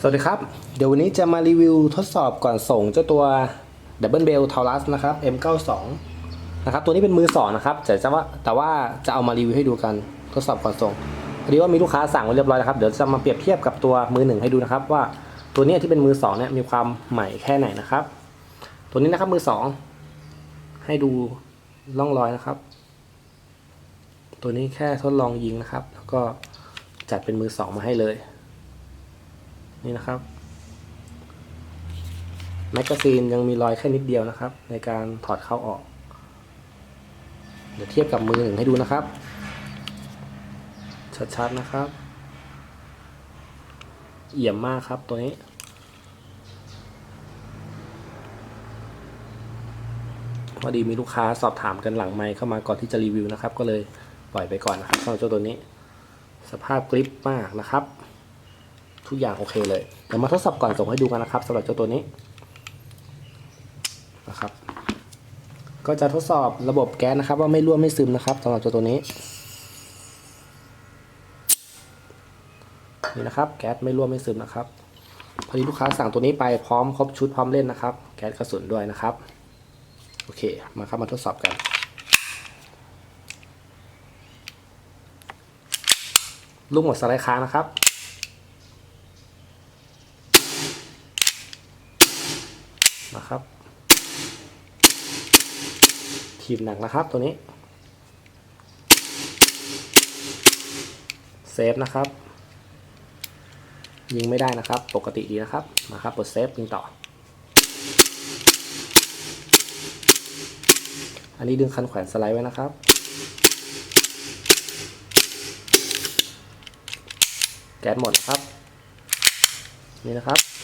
สวัสดีครับ เดี๋ยววันนี้จะมารีวิวทดสอบก่อนส่งเจ้าตัว Double Bell Taurus นะครับ M92 นะครับ ตัวนี้เป็นมือสองนะครับแต่จะว่าแต่ว่าจะเอามารีวิวให้ดูกันทดสอบก่อนส่งพอดีว่ามีลูกค้าสั่งไว้เรียบร้อยแล้วครับเดี๋ยวจะมาเปรียบเทียบกับตัวมือหนึ่งให้ดูนะครับ ว่าตัวนี้ที่เป็นมือสองเนี่ยมีความใหม่แค่ไหนนะครับ ตัวนี้นะครับมือสองให้ดูร่องรอยนะครับ ตัวนี้แค่ทดลองยิงนะครับ แล้วก็จัดเป็นมือสองมาให้เลย นี่นะครับแมกกาซีนยังมีรอยแค่นิดเดียวนะครับ ในการถอดเข้าออก เดี๋ยวเทียบกับมือหนึ่งให้ดูนะครับ ชัดๆนะครับ เอี่ยมมากครับตัวนี้พอดีมีลูกค้าสอบถามกันหลังไมค์เข้ามาก่อนที่จะรีวิวนะครับ ก็เลยปล่อยไปก่อนนะครับสำหรับเจ้าตัวนี้ สภาพกริปมากนะครับ ทุกอย่างโอเคเลยเดี๋ยวมาทดสอบก่อนส่งให้ดูกันนะครับสำหรับเจ้าตัวนี้นะครับ ก็จะทดสอบระบบแก๊สนะครับ ว่าไม่รั่วไม่ซึมนะครับสำหรับเจ้าตัวนี้นี่นะครับแก๊สไม่รั่วไม่ซึมนะครับพอดีลูกค้าสั่งตัวนี้ไปพร้อมครบชุดพร้อมเล่นนะครับ แก๊สกระสุนด้วยนะครับ โอเค มาครับมาทดสอบกัน ลูกหมดสไลด์ค้างนะครับ นะครับ ทีมหนักนะครับตัวนี้ เซฟนะครับ ยิงไม่ได้นะครับ ปกติดีนะครับ มาครับกดเซฟยิงต่อ อันนี้ดึงคันแขวนสไลด์ไว้นะครับแก๊สหมดนะครับ นี่นะครับ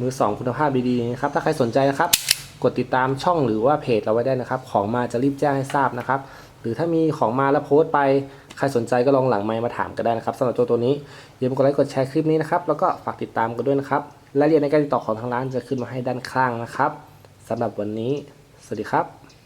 มือสองคุณภาพดีๆนะครับถ้าใครสนใจนะครับ กดติดตามช่องหรือว่าเพจเราไว้ได้นะครับ ของมาจะรีบแจ้งให้ทราบนะครับ หรือถ้ามีของมาแล้วโพสต์ไปใครสนใจก็ลองหลังไมค์มาถามก็ได้นะครับสำหรับตัวตัวนี้อย่าลืมกดไลค์กดแชร์คลิปนี้นะครับแล้วก็ฝากติดตามกันด้วยนะครับรายละเอียดในการติดต่อของทางร้านจะขึ้นมาให้ด้านข้างนะครับสำหรับวันนี้ สวัสดีครับ